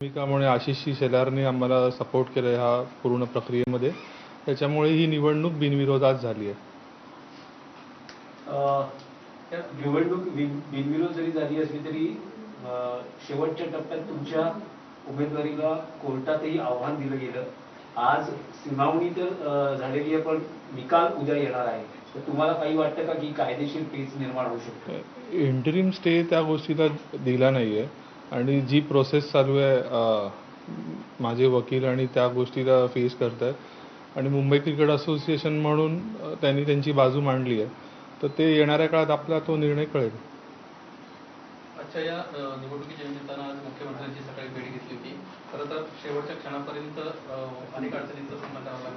भूमिकामुळे आशिषी शेलारने आम्हाला सपोर्ट केला ह्या पूर्ण प्रक्रियेमध्ये. त्याच्यामुळे ही निवडणूक बिनविरोधात झाली आहे. निवडणूक बिन- बिनविरोध जरी झाली असली तरी अ, शेवटच्या टप्प्यात तुमच्या उमेदवारीला कोर्टातही आव्हान दिलं गेलं. आज सुनावणी तर अ, झालेली आहे पण निकाल उद्या येणार आहे. तर तुम्हाला काही वाटतं का की कायदेशीर पेच निर्माण होऊ शकतो इंटरिम स्टे त्या गोष्टीला दिला नाही आहे आणि जी प्रोसेस चालू आहे माझे वकील आणि त्या गोष्टीला फेस करत आहेत आणि मुंबई क्रिकेट असोसिएशन म्हणून त्यांनी त्यांची बाजू मांडली आहे. तर ते येणाऱ्या काळात आपला तो निर्णय कळेल. आजच्या या निवडणुकीच्या निमित्तानं आज मुख्यमंत्र्यांची सकाळी भेट घेतली होती. खरं तर शेवटच्या क्षणापर्यंत अनेक अडचणींचा सामना करावा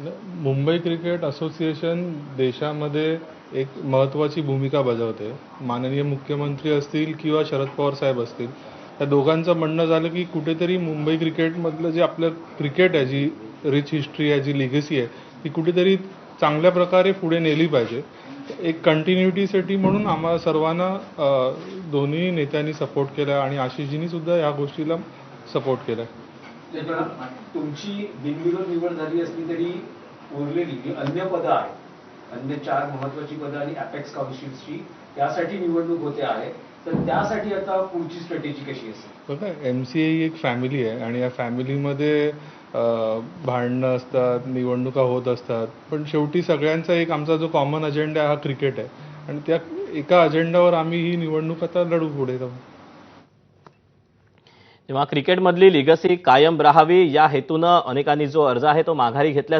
मुंबई क्रिकेट असोसिएशन देशामध्ये एक महत्त्वाची भूमिका बजावते. माननीय मुख्यमंत्री असतील किंवा शरद पवार साहेब असतील. त्या दोघांचं म्हणणं झालं की कुठेतरी मुंबई क्रिकेटमधलं जे आपलं क्रिकेट आहे जी रिच हिस्ट्री आहे जी लिगसी आहे ती कुठेतरी चांगल्या प्रकारे पुढे नेली पाहिजे. एक कंटिन्युटीसाठी म्हणून आम्हाला सर्वांना दोन्ही नेत्यांनी सपोर्ट केला आणि आशिषजींनी सुद्धा या गोष्टीला सपोर्ट केला. तुमची बिनविरोध निवड झाली असली तरी उरलेली जी अन्य पदं आहेत. अन्य चार महत्वाची पदं आणि अपेक्स काउन्सिल्सची त्यासाठी निवडणूक होते आहे. तर त्यासाठी आता पुढची स्ट्रॅटेजी कशी असेल? बघा एम सी ही एक फॅमिली आहे आणि या फॅमिलीमध्ये भांडणं असतात निवडणुका होत असतात. पण शेवटी सगळ्यांचा एक आमचा जो कॉमन अजेंडा हा क्रिकेट आहे. आणि त्या एका अजेंडावर आम्ही ही निवडणूक आता लढू पुढे जाऊ. तेव्हा क्रिकेटमधली लिगसी कायम राहावी या हेतूनं अनेकांनी जो अर्ज आहे तो माघारी घेतल्याचं